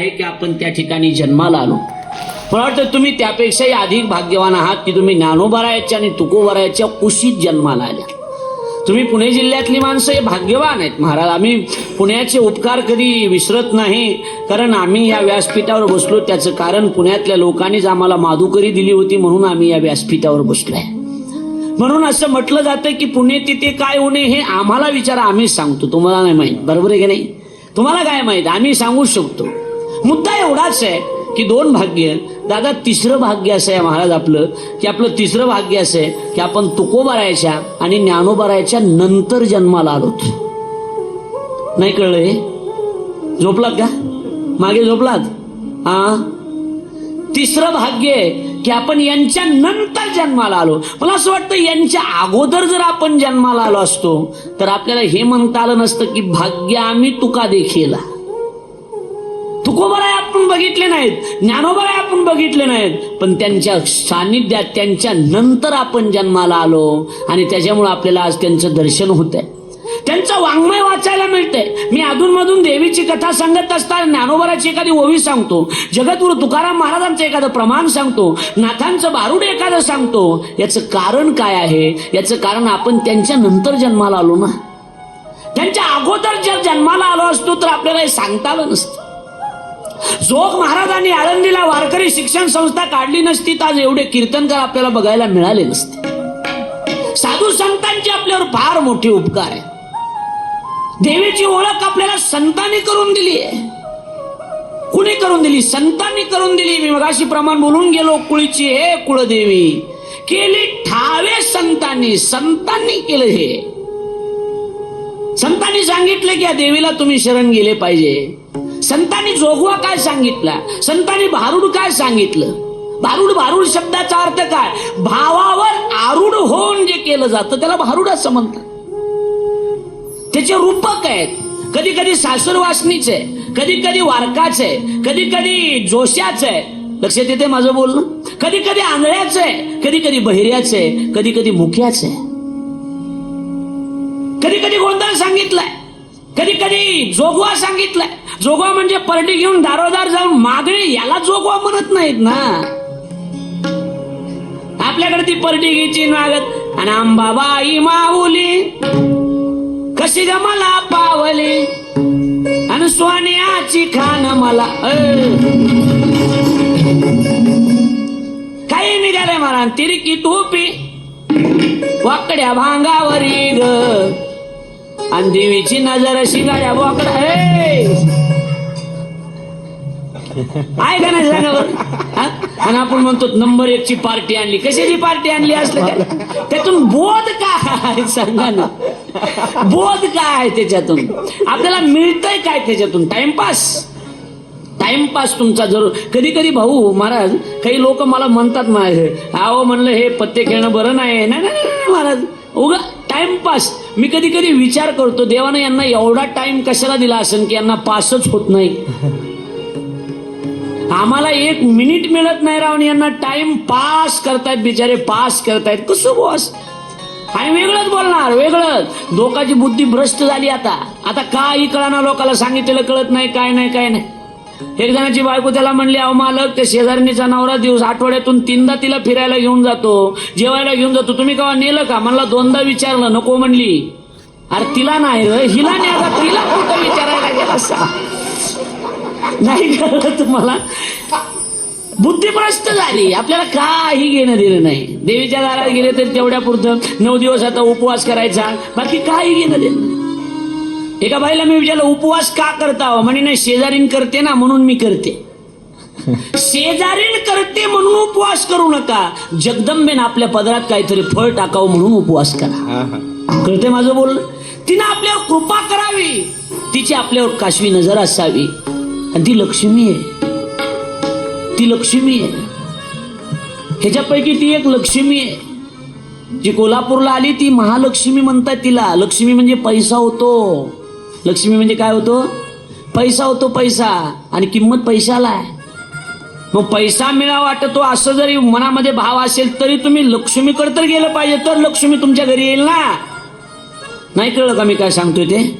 आहे की आपण त्या ठिकाणी जन्माला आलो. मला वाटतं तुम्ही त्यापेक्षाही अधिक भाग्यवान आहात की तुम्ही ज्ञानोबरायाच्या आणि तुकोबरायाच्या कुशीत जन्माला आल्या. तुम्ही पुणे जिल्ह्यातली माणसं हे भाग्यवान आहेत महाराज. आम्ही पुण्याचे उपकार कधी विसरत नाही कारण आम्ही या व्यासपीठावर बसलो. त्याचं कारण पुण्यातल्या लोकांनीच आम्हाला माधुकरी दिली होती म्हणून आम्ही या व्यासपीठावर बसलोय. म्हणून असं म्हटलं जातं की पुणे तिथे काय होणे हे आम्हाला विचारा आम्हीच सांगतो. तुम्हाला नाही माहीत. बरोबर आहे की नाही? तुम्हाला काय माहीत? आम्ही सांगू शकतो. मुद्दा एवढाच आहे की दोन भाग्य दादा तिसरं भाग्य असं आहे महाराज आपलं की आपलं तिसरं भाग्य असं आहे की आपण तुकोबारायच्या आणि ज्ञानोबारायच्या नंतर जन्माला आलोत नाही कळलं हे? झोपलात का? मागे झोपलात? हा? तिसरं भाग्य आहे की आपण यांच्या नंतर जन्माला आलो. मला असं वाटतं यांच्या अगोदर जर आपण जन्माला आलो असतो तर आपल्याला हे म्हणता आलं नसतं की भाग्य आम्ही तुका देखील. तुकोबराय आपण बघितले नाहीत ज्ञानोबराय आपण बघितले नाहीत पण त्यांच्या सानिध्यात त्यांच्या नंतर आपण जन्माला आलो आणि त्याच्यामुळे आपल्याला आज त्यांचं दर्शन होत आहे त्यांचं वाङ्मय वाचायला मिळतंय. मी अधूनमधून देवीची कथा सांगत असताना ज्ञानोबराची एखादी ओवी सांगतो. जगद्गुरु तुकाराम महाराजांचं एखादं प्रमाण सांगतो. नाथांचं बारुड एखादं सांगतो. याचं कारण काय आहे? याचं कारण आपण त्यांच्या नंतर जन्माला आलो ना? त्यांच्या अगोदर जर जन्माला आलो असतो तर आपल्याला हे सांगता आलं नसतं. जोग महाराजांनी आळंदीला वारकरी शिक्षण संस्था काढली नसती तर आज एवढे कीर्तनकार आपल्याला बघायला मिळाले नसते. साधू संतांचे आपल्यावर फार मोठे उपकार आहे. देवीची ओळख आपल्याला संतांनी करून दिली आहे. कुणी करून दिली? संतांनी करून दिली. मी मगाशी प्रमाण बोलून गेलो कुळीची हे कुळदेवी. केली ठावे संतांनी. संतांनी केलं हे. संतांनी सांगितलं की या देवीला तुम्ही शरण गेले पाहिजे. संतांनी जोगवा काय सांगितला? संतांनी भारूड काय सांगितलं? भारूड भारूड शब्दाचा अर्थ काय? भावावर आरूढ होऊन जे केलं जातं त्याला भारूड असं म्हणतात. त्याचे रूपक आहेत. कधी कधी सासूरवासनीचे कधी कधी आहे कधी कधी जोशाच आहे. लक्षात येते माझं बोलणं? कधी कधी आंधळ्याच आहे कधी कधी बहिऱ्याचं आहे कधी कधी मुख्याचं आहे. कधी कधी गोंधळ सांगितलाय कधी कधी जोगवा सांगितलाय. जोगवा म्हणजे परडी घेऊन दारोदार जाऊन मागणे याला जोगवा म्हणत नाहीत ना. आपल्याकडे ती परडी घ्यायची मागत आणि अंबाबाई माऊली कशी ग मला पावली? आणि सोन्याची खान मला अ. काही निघाले मला तिरकी टोपी? वाकड्या भांगावरी ग. आणि देवीची नजर शिंगाड्या बोकडा ए! आहे का नाही सांगा बरं? आणि आपण म्हणतो नंबर एक ची पार्टी आणली. कशाची पार्टी आणली असलं काय त्यातून बोध काय सांगा ना? बोध काय आहे त्याच्यातून? आपल्याला मिळतंय काय त्याच्यातून? टाइमपास टाइमपास तुमचा जरूर. कधी कधी भाऊ महाराज काही लोक मला म्हणतात माझे. अहो म्हणलं हे पत्ते खेळणं बरं नाही. नाही नाही, महाराज. उगा टाइमपास मी कधी कधी विचार करतो देवानं यांना एवढा टाइम कशाला दिला असेल की यांना पासच होत नाही? आम्हाला एक मिनिट मिळत नाही राव यांना. टाइम पास करतायत बिचारे पास करतायत. कसं बॉस आणि वेगळंच बोलणार वेगळंच. लोकांची बुद्धी भ्रष्ट झाली आता. आता काही कळाना लोकांना सांगितलेलं कळत नाही काय नाही काय नाही. एक जणाची बायको त्याला म्हणली अहो मालक ते शेजारणीचा नवरा दिवस आठवड्यातून तीनदा तिला फिरायला घेऊन जातो जेवायला घेऊन जातो. तुम्ही केव्हा नेलं का? मला दोनदा विचारलं नको म्हणली. अरे तिला नाही हिला नाही आता तिला कुठं विचारायला गेला असा नाही कळलं तुम्हाला? बुद्धिभ्रष्ट झाली. आपल्याला काही घेणं दिलं नाही. देवीच्या दारात गेले तर तेवढ्या पुरतं नऊ दिवस आता उपवास करायचा. बाकी काही घेणं दिलं नाही. एका बाईला मी विचारलं उपवास का करता हो? म्हणे नाही शेजारीन करते ना म्हणून मी करते. शेजारीन करते म्हणून उपवास करू नका. जगदंबेन आपल्या पदरात काहीतरी फळ टाकावं म्हणून उपवास करा. कळते माझं बोलणं? तिनं आपल्यावर कृपा करावी. तिची आपल्यावर काशवी नजर असावी. आणि ती लक्ष्मी आहे. ती लक्ष्मी आहे. ह्याच्यापैकी ती एक लक्ष्मी आहे. जी कोल्हापूरला आली ती महालक्ष्मी म्हणतात तिला. लक्ष्मी म्हणजे पैसा होतो. लक्ष्मी म्हणजे काय होतो? पैसा होतो पैसा. आणि किंमत पैशाला आहे. मग पैसा मिळा वाटतो असं जरी मनामध्ये भाव असेल तरी तुम्ही लक्ष्मीकडे तर गेलं पाहिजे तर लक्ष्मी तुमच्या घरी येईल ना? नाही कळलं का मी काय सांगतोय ते?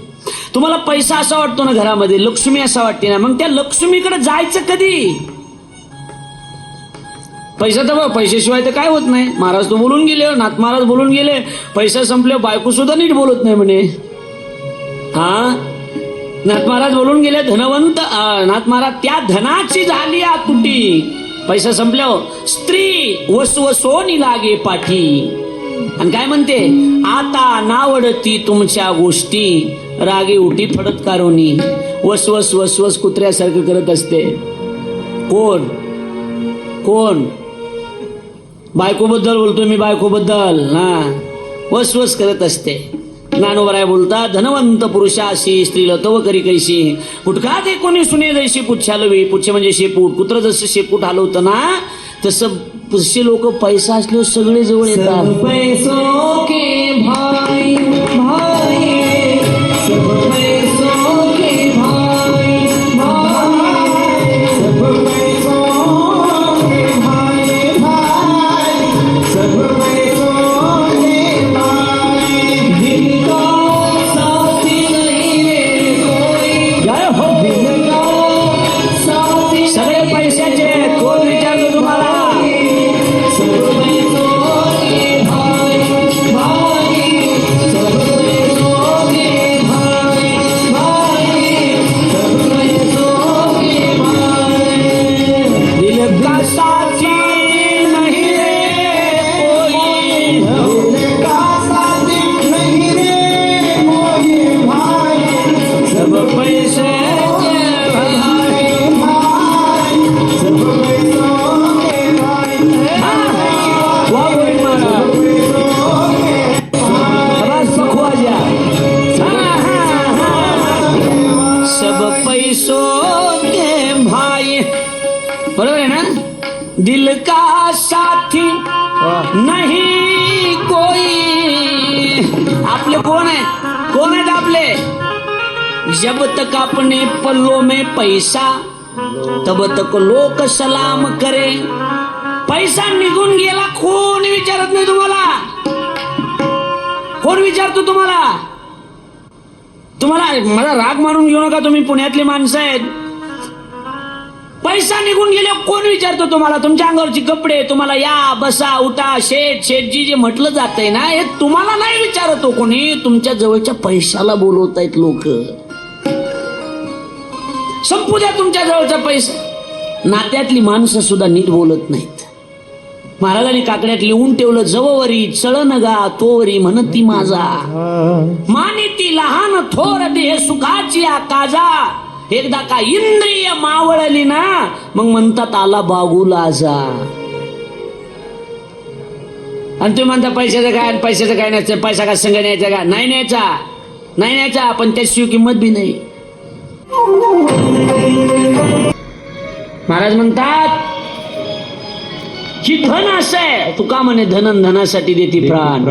तुम्हाला पैसा असा वाटतो ना घरामध्ये? लक्ष्मी असा वाटते ना? मग त्या लक्ष्मीकडे जायचं कधी? पैसा तर बघ पैशाशिवाय तर काय होत नाही. महाराज तो बोलून गेले नाथ महाराज बोलून गेले. पैसा संपले बायको सुद्धा नीट बोलत नाही म्हणे. हा? नाथ महाराज बोलून गेले धनवंत नाथ महाराज त्या धनाची झाली तुटी. पैसा संपल्यावर स्त्री वसवसोनी लागे पाठी. आणि काय म्हणते? आता नावडती तुमच्या गोष्टी. रागे उठी फडत कारोनी. वसवस वसवस कुत्र्यासारखं करत असते. कोण? कोण? बायकोबद्दल बोलतोय मी बायकोबद्दल. हा. वसवस करत असते. ज्ञानोबराय बोलता धनवंत पुरुषाशी स्त्रीला तव करी कैशी पुटका ते कोणी सुने जैशी पुच्छालवी पुच्छ म्हणजे शेपूट. कुत्र जसं शेपूट हलवतं ना तसं तसे लोक पैसा असल्यावर सगळे जवळ येतात. पैसो के भाई पैसा तब तक लोक सलाम करे. पैसा निघून गेला कोण विचारत नाही तुम्हाला? कोण विचारतो तुम्हाला? तुम्हाला मला राग मारून घेऊ नका तुम्ही पुण्यातली माणसं आहेत. पैसा निघून गेले कोण विचारतो तुम्हाला? तुमच्या अंगावरचे कपडे तुम्हाला या बसा उठा शेठ शेठजी जे म्हटलं जातंय ना हे तुम्हाला नाही विचारतो कोणी. तुमच्या जवळच्या पैशाला बोलवत आहेत लोक. संपू द्या तुमच्या जवळचा पैसा. नात्यातली माणसं सुद्धा नीट बोलत नाहीत. महाराजांनी काकड्यात लिहून ठेवलं जववरी चळन गा तोवरी म्हणती माझा. मानिती लहान थोर देह सुखाची आकाजा एकदा का इंद्रिय मावळली ना मग म्हणतात आला बागुला जा आणि तुम्ही म्हणता पैशाचं काय पैशाचं काय न्यायचं? पैसा का संघ न्यायचा का? नाही न्यायचा. नाही न्यायचा पण त्याची किंमत बी नाही. महाराज म्हणतात ही धन असं आहे. तू का म्हणे धनन धनासाठी देती प्राण.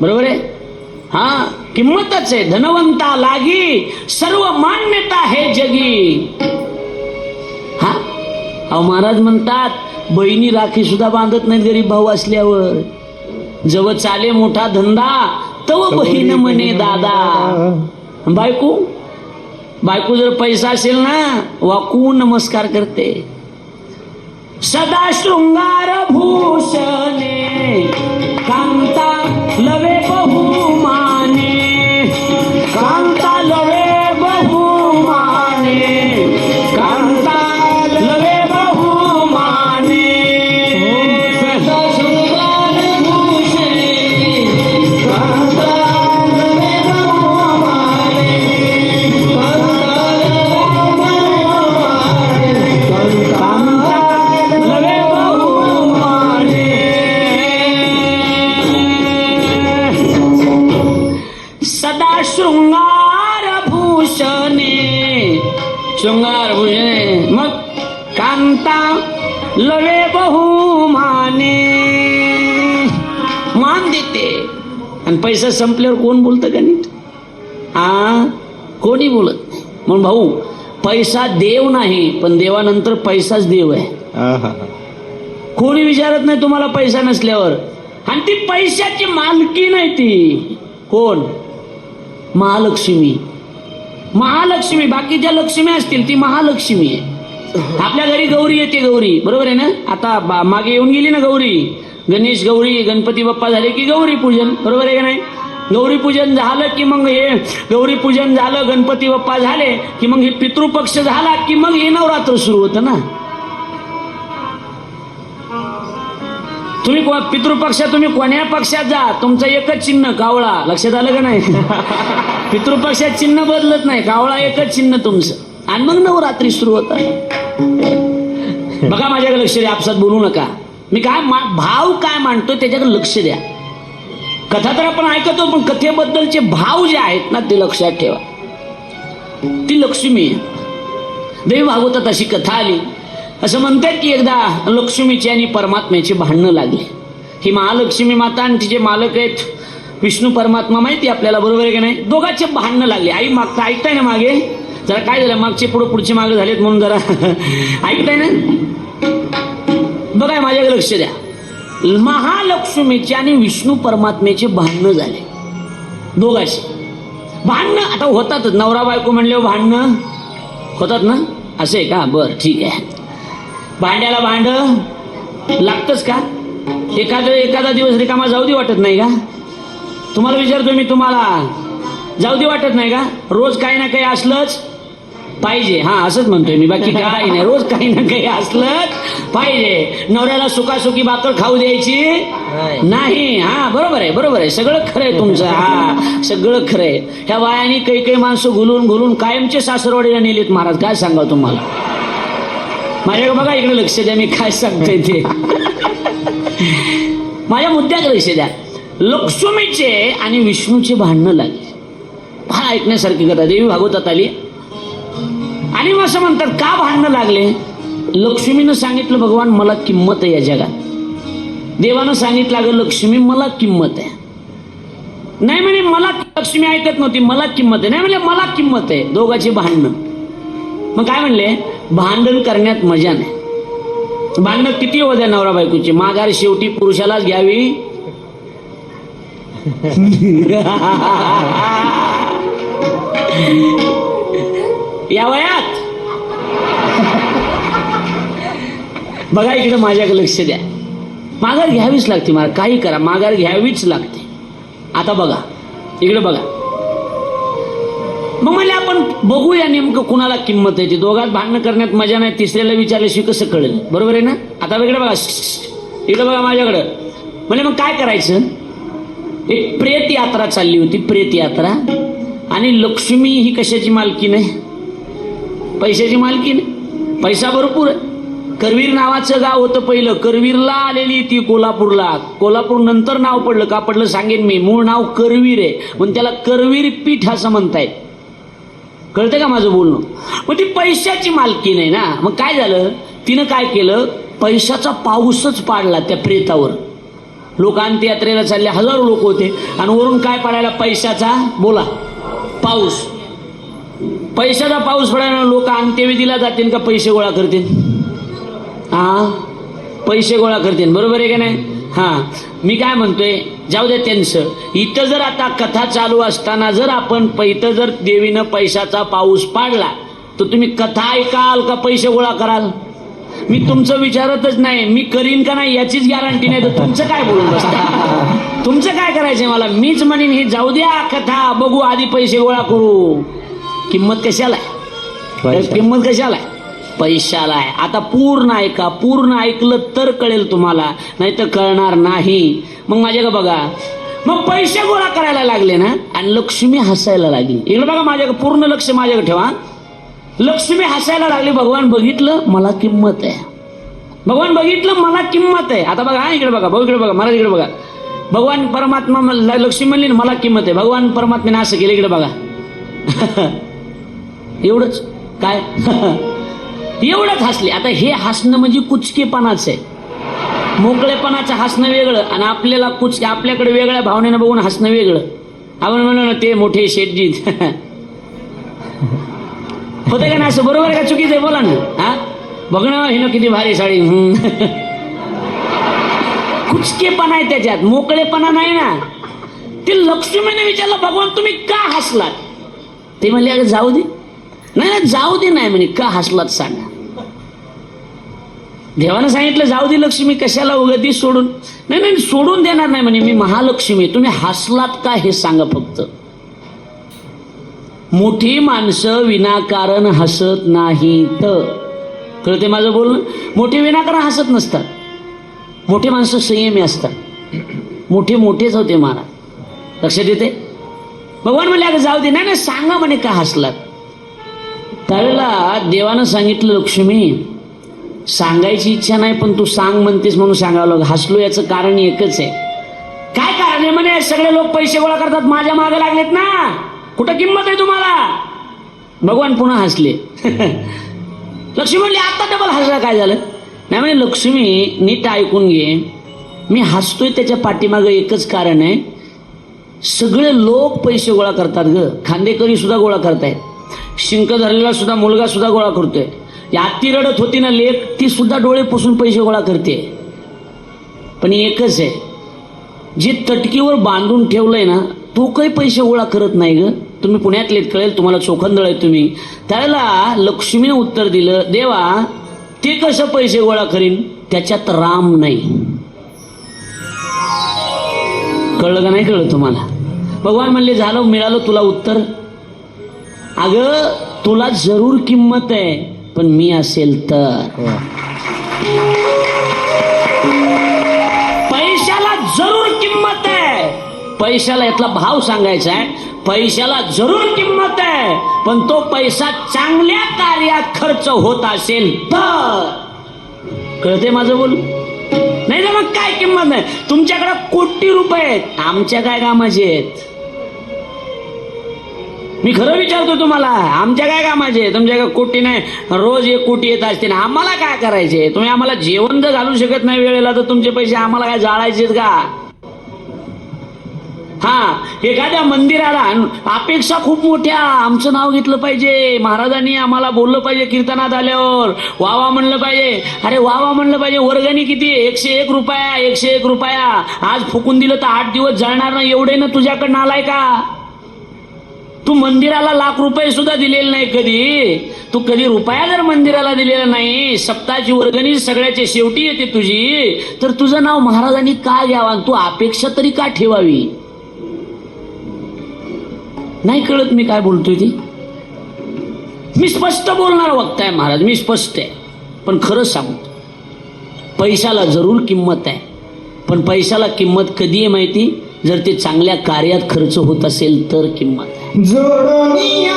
बरोबर आहे? हा किंमतच आहे. धनवंता लागी सर्व मान्यता हे जगी. हा? अहो महाराज म्हणतात बहिणी राखी सुद्धा बांधत नाहीत गरीब भाऊ असल्यावर. जवळ चाले मोठा धंदा तव बहीण म्हणे दादा. बायको? बायको जर पैसा असेल ना वाकून नमस्कार करते. सदा शृंगार भूषणे कांता लवे कांता लवे बहुमाने मान. देते. आणि पैसा संपल्यावर कोण बोलतं का नीट आ? कोणी बोलत नाही. म्हणून भाऊ पैसा देव नाही पण देवानंतर पैसाच देव आहे. कोणी विचारत नाही तुम्हाला पैसा नसल्यावर? आणि ती पैशाची मालकी नाही ती. कोण? महालक्ष्मी. महालक्ष्मी बाकीच्या लक्ष्मी असतील ती महालक्ष्मी आहे. आपल्या घरी गौरी येते गौरी. बरोबर आहे ना? आता मागे येऊन गेली ना गौरी. गणेश गौरी गणपती बाप्पा झाले की गौरी पूजन. बरोबर आहे का नाही? गौरी पूजन झालं की मग हे गौरी पूजन झालं गणपती बाप्पा झाले की मग हे पितृपक्ष झाला की मग हे नवरात्र सुरू होतं ना? तुम्ही पितृपक्षात तुम्ही कोण्या पक्षात जा? तुमचं एकच चिन्ह कावळा. लक्षात आलं का नाही? पितृपक्षात चिन्ह बदलत नाही. कावळा एकच चिन्ह तुमचं. आणि मग नवरात्री सुरू होतात बघा माझ्याकडे लक्ष द्या आपसात बोलू नका. मी काय मा- भाव काय मांडतो त्याच्याकडे लक्ष द्या. कथा तर आपण ऐकतो पण कथेबद्दलचे भाव जे आहेत ना ते लक्षात ठेवा. ती लक्ष्मी देवी भागवतात अशी कथा आली. असं म्हणतात की एकदा लक्ष्मीची आणि परमात्म्याची भांडणं लागली. ही महालक्ष्मी माता आणि तिचे मालक आहेत. विष्णू परमात्मा माहिती आहे आपल्याला बरोबर आहे की नाही? दोघांचे भांडणं लागले. आई मागता ऐकताय ना मागे? जरा काय झालं? मागचे पुढं पुढची मागं झालेत म्हणून जरा ऐकताय ना? बघा माझ्याकडे लक्ष द्या. महालक्ष्मीचे आणि विष्णू परमात्म्याचे भांडणं झाले. दोघाशी. भांडणं आता होतातच. नवरा बायको म्हणले भांडणं होतात ना? असे का? बर ठीक आहे. भांड्याला भांड लागतच का? एखादं एखादा दिवस रिकामा जाऊ दे वाटत नाही का? तुम्हाला विचारतो मी तुम्हाला. जाऊ दे वाटत नाही का? रोज काही ना काही असलंच पाहिजे. हा असंच म्हणतोय मी. बाकी काही नाही. रोज काही ना काही असलंच पाहिजे. नवऱ्याला सुखासुखी भाकर खाऊ द्यायची नाही. हा बरोबर आहे बरोबर आहे. सगळं खरं आहे तुमचं. हा सगळं खरं आहे. ह्या वायाने काही काही माणसं घुलून घुलून कायमचे सासरवाडीला नेलेत महाराज. काय सांगा तुम्हाला? माझ्याकडे बघा इकडे लक्ष द्या. मी काय सांगतोय ते. माझ्या मुद्द्याकडे लक्ष द्या. लक्ष्मीचे आणि विष्णूचे भांडणं लागले. फार ऐकण्यासारखी कथा देवी भागवतात आली. आणि मग असं म्हणतात का भांडणं लागले? लक्ष्मीनं सांगितलं भगवान मला किंमत आहे या जगात. देवानं सांगितलं अगं लक्ष्मी मला किंमत आहे. नाही म्हणे मला लक्ष्मी ऐकत नव्हती मला किंमत आहे. नाही म्हणले मला किंमत आहे. दोघांची भांडणं. मग काय म्हणले? भांडण करण्यात मजा नाही. भांडणं किती होत्या नवरा बायकोची. माघार शेवटी पुरुषालाच घ्यावी. या वयात. बघा इकडे माझ्याकडे लक्ष द्या. माघार घ्यावीच लागते मला काही करा. माघार घ्यावीच लागते. आता बघा. इकडे बघा. मग मला आपण बघूया नेमकं कुणाला किंमत आहे ती. दोघात भांडणं करण्यात मजा नाही. तिसऱ्याला विचारल्याशिवाय कसं कळेल? बरोबर आहे ना? आता वेगळं बघा. इकडे बघा माझ्याकडं. म्हणजे मग काय करायचं? एक प्रेत यात्रा चालली होती. प्रेत यात्रा. आणि लक्ष्मी ही कशाची मालकी नाही पैशाची मालकी नाही पैसा भरपूर आहे. करवीर नावाचं गाव होतं पहिलं. करवीरला आलेली ती कोल्हापूरला. कोल्हापूर नंतर नाव पडलं. का पडलं सांगेन मी. मूळ नाव करवीर आहे. पण त्याला करवीर पीठ असं म्हणताय कळतं का माझं बोलणं? मग ती पैशाची मालकी नाही ना. मग काय झालं? तिनं काय केलं? पैशाचा पाऊसच पाडला त्या प्रेतावर. लोक अंत्ययात्रेला चालले हजारो लोक होते. आणि वरून काय पडायला? पैशाचा? बोला. पाऊस. पैशाचा पाऊस पडायला लोक अंत्यविधीला जातील का पैसे गोळा करतील? हा पैसे गोळा करतील बरोबर आहे का नाही? हा. मी काय म्हणतोय जाऊ दे त्यांचं. इथं जर आता कथा चालू असताना जर आपण पैथं इथं जर देवीनं पैशाचा पाऊस पाडला तर तुम्ही कथा ऐकाल का पैसे गोळा कराल? मी तुमचं विचारतच नाही मी करीन का नाही याचीच गॅरंटी नाही. तर तुमचं काय बोलून बसता? तुमचं काय करायचंय मला? मीच म्हणेन हे जाऊ द्या कथा बघू आधी पैसे गोळा करू. किंमत कशाला? आहे? किंमत कशाला? आहे? पैशाला आहे. आता पूर्ण ऐका पूर्ण ऐकलं तर कळेल तुम्हाला नाही तर कळणार नाही. मग माझ्याकडे बघा? मग पैसे गोळा करायला लागले ना आणि लक्ष्मी हसायला लागली. इकडे बघा माझ्याकडे पूर्ण लक्ष माझ्याकडे ठेवा. लक्ष्मी हसायला लागली भगवान बघितलं मला किंमत आहे. भगवान बघितलं मला किंमत आहे. आता बघा हा इकडे बघा भाऊ इकडे बघा मला इकडे बघा. भगवान परमात्मा लक्ष्मी म्हणली मला किंमत आहे. भगवान परमात्म्याने असं केलं इकडे बघा. एवढंच. काय? एवढंच हसले. आता हे हसणं म्हणजे कुचकेपणाच आहे. मोकळेपणाचं हसणं वेगळं आणि आपल्याला कुच आपल्याकडे वेगळ्या भावनेनं बघून हसणं वेगळं. आपण म्हणू ना ते मोठे शेटजीत होते का ना असं? बरोबर आहे का चुकीचं आहे? बोला ना. हा? बघणं हे ना किती भारी साडी. कुचकेपणा आहे त्याच्यात. मोकळेपणा नाही ना. ते लक्ष्मीने विचारलं भगवान तुम्ही का हसलात? ते म्हणले अगं जाऊ दे. नाही नाही जाऊ दे नाही म्हणे का हसलात सांगा. देवानं सांगितलं जाऊ दे लक्ष्मी कशाला उगती सोडून? नाही नाही सोडून देणार नाही म्हणे मी महालक्ष्मी तुम्ही हसलात का हे सांगा फक्त. मोठी माणसं विनाकारण हसत नाहीत. कळते माझं बोलणं? मोठे विनाकारण हसत नसतात. मोठी माणसं संयमी असतात. मोठे मोठेच होते महाराज. लक्षात येते भगवान म्हणले अगं जाऊ दे. नाही नाही सांगा म्हणे का हसलात? त्यावेळेला देवानं सांगितलं लक्ष्मी सांगायची इच्छा नाही पण तू सांग म्हणतेस म्हणून सांगावं लागलं. हसलो याचं कारण एकच आहे. काय कारण आहे म्हणे? सगळे लोक पैसे गोळा करतात माझ्या मागे लागलेत ना. कुठं किंमत आहे तुम्हाला? भगवान पुन्हा हसले. लक्ष्मी म्हणली आता डबल हसला काय झालं? नाही म्हणे लक्ष्मी नीट ऐकून घे. मी हसतोय त्याच्या पाठीमागं एकच कारण आहे. सगळे लोक पैसे गोळा करतात ग. खांदेकरी सुद्धा गोळा करतायत. शिंक धरलेला सुद्धा मुलगा सुद्धा गोळा करतोय. या आत्ती रडत होती ना लेख ती सुद्धा डोळे पुसून पैसे गोळा करते. पण एकच आहे जे तटकीवर बांधून ठेवलंय ना तो काही पैसे गोळा करत नाही ग. तुम्ही पुण्यातले कळेल तुम्हाला चोखंदळ आहे तुम्ही. त्यावेळेला लक्ष्मीने उत्तर दिलं देवा ते कसं पैसे गोळा करीन? त्याच्यात राम नाही. कळलं का नाही कळलं तुम्हाला? भगवान म्हणले झालं मिळालं तुला उत्तर. अगं तुला जरूर किंमत आहे पण मी असेल तर. पैशाला जरूर किंमत आहे. पैशाला यातला भाव सांगायचा आहे. पैशाला जरूर किंमत आहे पण तो पैसा चांगल्या कार्यात खर्च होत असेल तर. कळते माझं बोल? नाही तर मग काय किंमत नाही? तुमच्याकडे कोटी रुपये आहेत. आमच्या काय कामाचे आहेत? मी खरं विचारतो तुम्हाला आमच्या काय कामाचे तुमच्या का कोटी नाही? रोज एक कोटी येत असते ना आम्हाला काय करायचे? तुम्ही आम्हाला जेवण जर घालू शकत नाही वेळेला तर तुमचे पैसे आम्हाला काय जाळायचे का? हा एखाद्या मंदिराला अपेक्षा खूप मोठ्या. आमचं नाव घेतलं पाहिजे. महाराजांनी आम्हाला बोललं पाहिजे कीर्तनात आल्यावर. वावा म्हणलं पाहिजे. अरे वावा म्हणलं पाहिजे. वर्गणी किती एकशे एक रुपया एकशे एक रुपया. आज फुकून दिलं तर आठ दिवस जळणार ना एवढे ना तुझ्याकडनं आलाय का तू मंदिराला लाख रुपये सुद्धा दिलेले नाही कधी. तू कधी रुपया जर मंदिराला दिलेला नाही सप्ताची वर्गणी सगळ्याच्या शेवटी येते तुझी तर तुझं नाव महाराजांनी का घ्यावा? तू अपेक्षा तरी का ठेवावी? नाही कळत मी काय बोलतोय ती. मी स्पष्ट बोलणार वक्ताय आहे महाराज मी स्पष्ट आहे. पण खरं सांगतो पैशाला जरूर किंमत आहे. पण पैशाला किंमत कधी आहे माहिती? जर ते चांगल्या कार्यात खर्च होत असेल तर किंमत आहे. जोडोनिया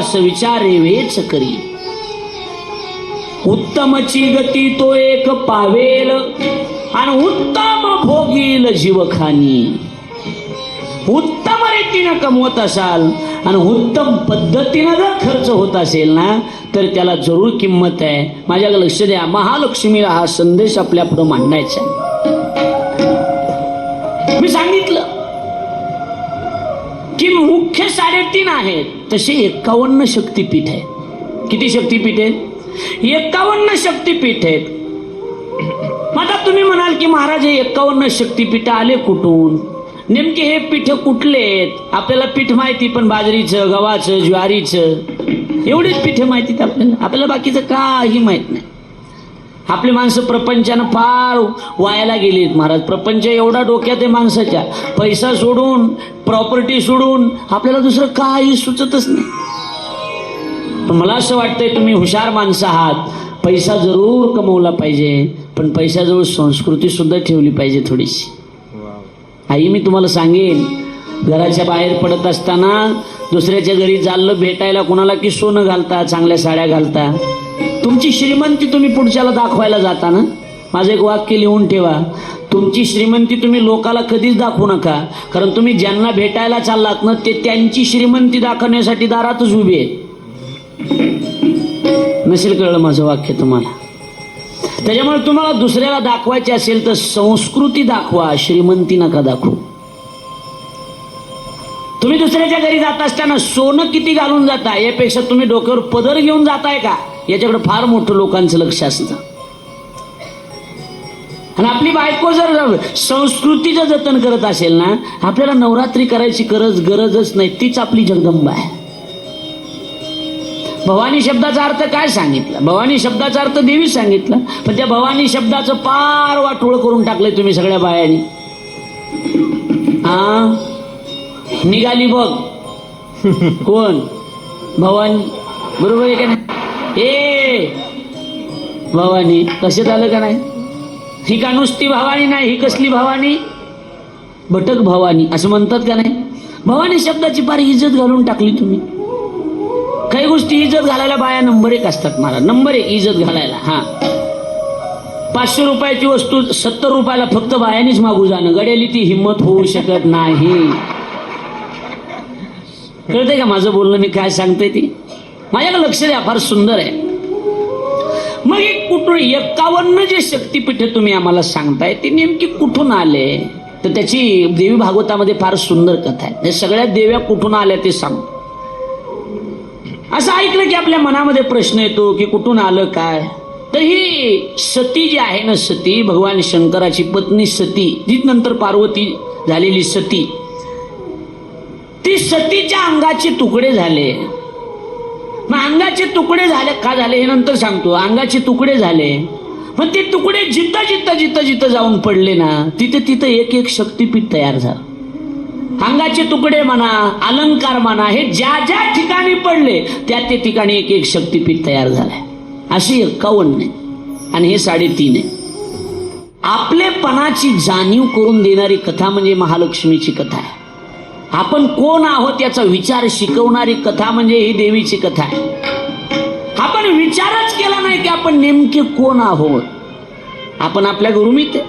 व्यवहारे विचारे वेच करी. उत्तमची गती तो एक पावेल आणि उत्तम भोगील जीवखानी. उत्तम रीतीनं कमवत असाल आणि उत्तम पद्धतीनं जर खर्च होत असेल ना तर त्याला जरूर किंमत आहे. माझ्याकडे लक्ष द्या. महालक्ष्मीला हा संदेश आपल्या पुढे मांडायचा मी सांगितलं की मुख्य साडेतीन आहेत तसे एकावन्न शक्तीपीठ आहेत किती शक्तीपीठ आहेत एकावन्न शक्तीपीठ आहेत. आता तुम्ही म्हणाल की महाराज हे एकावन्न शक्तीपीठ आले कुठून? नेमके हे पीठ कुठले आहेत? आपल्याला पीठ माहिती पण बाजरीचं गव्हाचं ज्वारीचं एवढीच पीठ माहितीत आपल्याला? आपल्याला बाकीचं काही माहीत नाही. आपली माणसं प्रपंचानं फार वायाला गेलीत महाराज. प्रपंच एवढा डोक्यात आहे माणसाच्या. पैसा सोडून प्रॉपर्टी सोडून आपल्याला दुसरं काही सुचतच नाही. मला असं वाटतंय तुम्ही हुशार माणसं आहात. पैसा जरूर कमवला पाहिजे पण पैशाजवळ संस्कृती सुद्धा ठेवली पाहिजे थोडीशी. आई मी तुम्हाला सांगेन घराच्या बाहेर पडत असताना दुसऱ्याच्या घरी चाललं भेटायला कोणाला की सोनं घालता चांगल्या साड्या घालता? तुमची श्रीमंती तुम्ही पुढच्याला दाखवायला जाता ना? माझं एक वाक्य लिहून ठेवा. तुमची श्रीमंती तुम्ही लोकाला कधीच दाखवू नका. कारण तुम्ही ज्यांना भेटायला चाललात ना ते त्यांची श्रीमंती दाखवण्यासाठी दारातच उभी आहेत. नसेल कळलं माझं वाक्य तुम्हाला? त्याच्यामुळे तुम्हाला दुसऱ्याला दाखवायचे असेल तर संस्कृती दाखवा श्रीमंती नका दाखवू. तुम्ही दुसऱ्याच्या घरी जात असताना सोनं किती घालून जाता? यापेक्षा तुम्ही डोक्यावर पदर घेऊन जाताय का? याच्याकडे फार मोठं लोकांचं लक्ष असतं. आणि आपली बायको जर संस्कृतीचं जतन करत असेल ना आपल्याला नवरात्री करायची गरज गरजच नाही. तीच आपली जगदंबा आहे. भवानी शब्दाचा अर्थ काय सांगितला? भवानी शब्दाचा अर्थ देवी सांगितला. पण त्या भवानी शब्दाचं पार वाटोळ करून टाकलंय तुम्ही सगळ्या बायांनी. हा निघाली बघ. कोण? भवानी. बरोबर आहे का ए! भवानी कशात आलं का नाही? ही का नुसती भवानी नाही ही कसली भवानी? भटक भवानी असं म्हणतात का नाही? भवानी शब्दाची फार इज्जत घालून टाकली तुम्ही. काही गोष्टी इज्जत घालायला बाया नंबर एक असतात मला. नंबर एक इज्जत घालायला हा. पाचशे रुपयाची वस्तू सत्तर रुपयाला फक्त बायानीच मागू जाणं. गड्याली ती हिंमत होऊ शकत नाही. कळतंय का माझं बोलणं? मी काय सांगते ती? माझ्याकडे लक्ष द्या फार सुंदर आहे. मग एक कुठून एकावन्न जे शक्तीपीठ तुम्ही आम्हाला सांगताय ते नेमकी कुठून आले? तर त्याची देवी भागवतामध्ये फार सुंदर कथा आहे. सगळ्या देव्या कुठून आल्या ते सांगतो असं ऐकलं की आपल्या मनामध्ये प्रश्न येतो की कुठून आलं काय? तर ही सती जी आहे ना सती भगवान शंकराची पत्नी सती जी नंतर पार्वती झालेली सती ती सतीच्या अंगाचे तुकडे झाले. मग अंगाचे तुकडे झाले का झाले हे नंतर सांगतो. अंगाचे तुकडे झाले. पण ते तुकडे जिथं जिथं जिथं जिथं जाऊन पडले ना तिथे तिथं एक एक शक्तीपीठ तयार झालं. अंगाचे तुकडे म्हणा अलंकार म्हणा हे ज्या ज्या ठिकाणी पडले त्या त्या ठिकाणी एक एक शक्तीपीठ तयार झालंय. अशी एक्कावन्न आहे. आणि हे साडेतीन आहे. आपलेपणाची जाणीव करून देणारी कथा म्हणजे महालक्ष्मीची कथा आहे. आपण कोण आहोत याचा विचार शिकवणारी कथा म्हणजे ही देवीची कथा आहे. आपण विचारच केला नाही की आपण नेमके कोण आहोत. आपण आपल्या गुरुमीत आहे.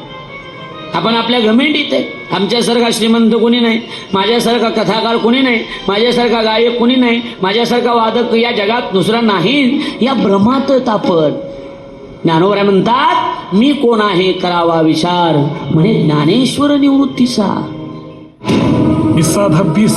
आपण आपल्या घमेंडीत आहे. आमच्यासारखा श्रीमंत कोणी नाही. माझ्यासारखा कथाकार कोणी नाही. माझ्यासारखा गायक कोणी नाही. माझ्यासारखा वादक या जगात दुसरा नाही. या भ्रमातच आपण. ज्ञानोबराय म्हणतात मी कोण आहे? करावा विचार. म्हणे ज्ञानेश्वर निवृत्तीचा. इसा भव्य